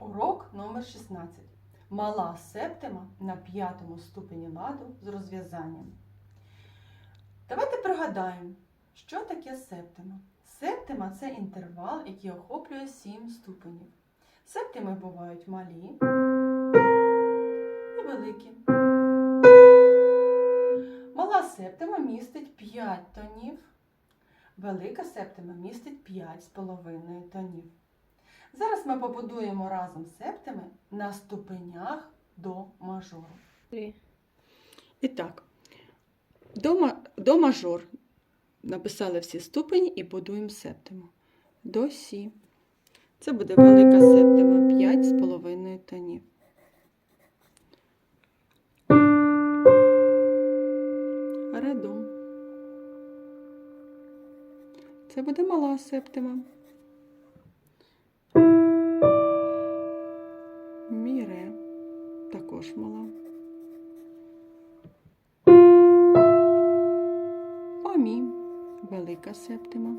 Урок номер 16. Мала септима на п'ятому ступені ладу з розв'язанням. Давайте пригадаємо, що таке септима. Септима це інтервал, який охоплює 7 ступенів. Септими бувають малі і великі. Мала септима містить 5 тонів, велика септима містить 5,5 тонів. Зараз ми побудуємо разом септими на ступенях до мажору. І так, до, до мажор написали всі ступені і будуємо септиму. До сі. Це буде велика септима 5,5 тонів. Ре до. Це буде мала септима. Велика септима.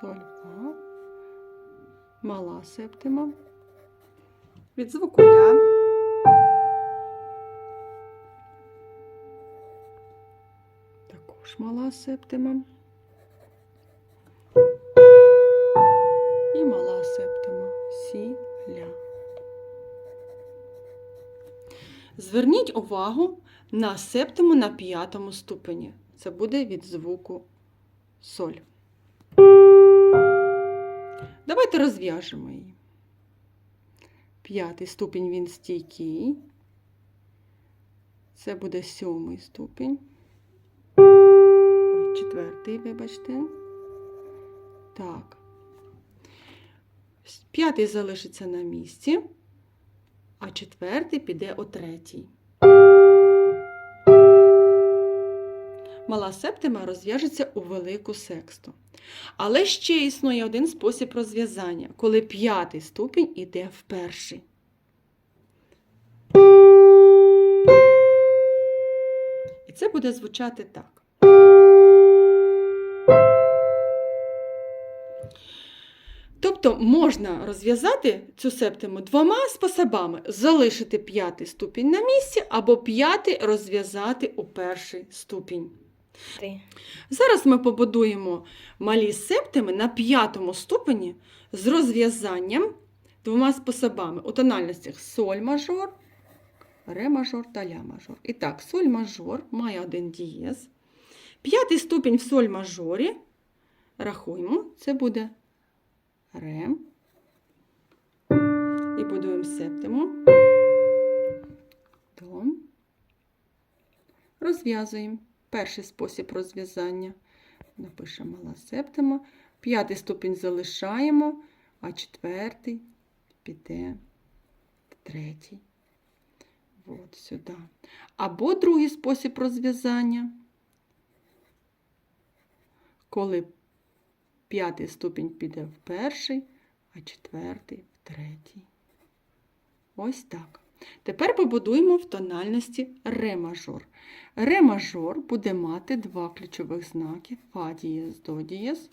Соль фа – мала септима. Від звуку ля. Також мала септима. І мала септима сі ля. Зверніть увагу на септиму на п'ятому ступені. Це буде від звуку соль. Давайте розв'яжемо її. П'ятий ступінь він стійкий. Це буде сьомий ступінь. Ой, четвертий, вибачте. Так. П'ятий залишиться на місці а четвертий піде у третій. Мала септима розв'яжеться у велику сексту. Але ще існує один спосіб розв'язання, коли п'ятий ступінь іде в перший. І це буде звучати так. Тобто можна розв'язати цю септиму двома способами: залишити п'ятий ступінь на місці, або п'ятий розв'язати у перший ступінь. Три. Зараз ми побудуємо малі септими на п'ятому ступені з розв'язанням двома способами у тональностях соль мажор, ре мажор та ля мажор. І так, соль мажор має один дієз. П'ятий ступінь в соль мажорі. Рахуємо, це буде ре. І будуємо септиму. Розв'язуємо. Перший спосіб розв'язання. Напишемо мала септима. П'ятий ступінь залишаємо, а четвертий піде в третій. От сюди. Або другий спосіб розв'язання. Коли п'ятий ступінь піде в перший, а четвертий в третій. Ось так. Тепер побудуємо в тональності ре мажор. Ре мажор буде мати два ключових знаки фа дієс, до дієс.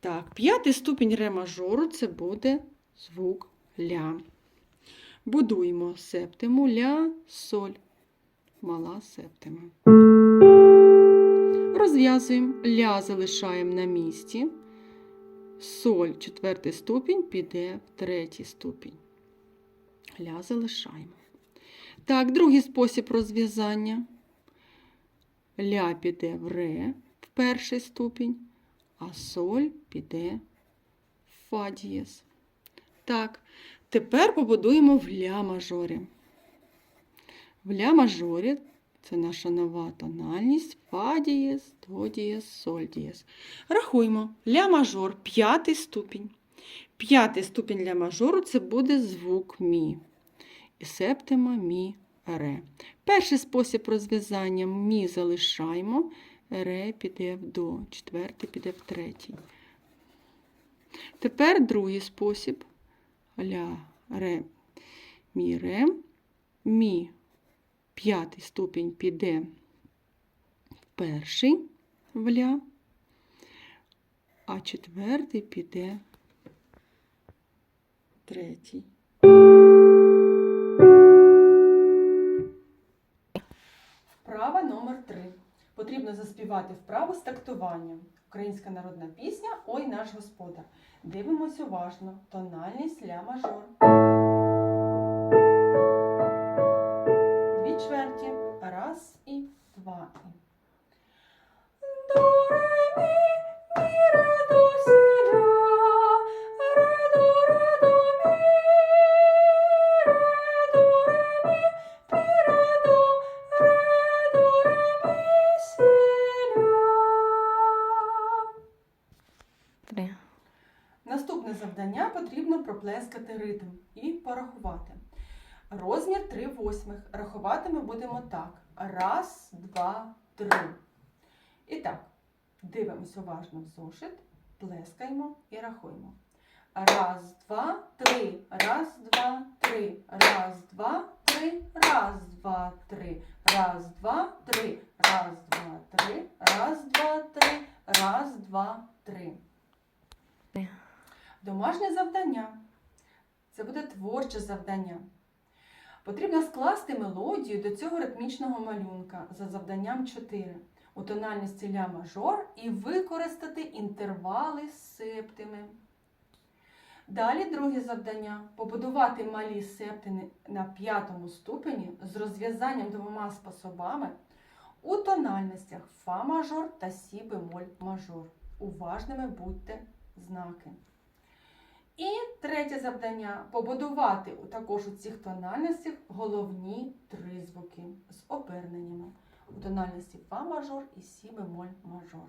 Так, п'ятий ступінь ре мажору це буде звук ля. Будуємо септиму ля, соль, мала септима. Розв'язуємо ля залишаємо на місці. Соль, четвертий ступінь, піде в третій ступінь. Ля залишаємо. Так, другий спосіб розв'язання. Ля піде в ре в перший ступінь, а соль піде в фа дієс. Так, тепер побудуємо в ля мажорі. В ля мажорі це наша нова тональність фа дієс, до дієс, соль дієс. Рахуємо. Ля мажор, п'ятий ступінь. П'ятий ступінь ля мажору це буде звук мі. Септима мі ре. Перший спосіб розв'язання мі залишаємо, ре піде в до, четвертий піде в третій. Тепер другий спосіб ля ре мі ре. Мі п'ятий ступінь піде в перший в ля, а четвертий піде третій. Потрібно заспівати вправу з тактуванням. Українська народна пісня Ой наш господар. Дивимось уважно. Тональність ля мажор. Дві чверті. Раз і два. Потрібно проплескати ритм і порахувати. Розмір 3 восьмих. Рахувати ми будемо так. Раз, два, три. І так, дивимося уважно в зошит, плескаємо і рахуємо. Раз, два, три. Раз, два, три. Раз, два, три. Раз, два, три. Раз, два, три. Раз, два, три. Раз, два, три. Раз, два, три. Домашнє завдання. Це буде творче завдання. Потрібно скласти мелодію до цього ритмічного малюнка за завданням 4 у тональності ля мажор і використати інтервали з септими. Далі друге завдання побудувати малі септини на п'ятому ступені з розв'язанням двома способами у тональностях фа мажор та сі бемоль мажор. Уважними будьте знаки. І третє завдання побудувати також у цих тональностях головні три звуки з оберненнями у тональності фа мажор і сі бемоль мажор.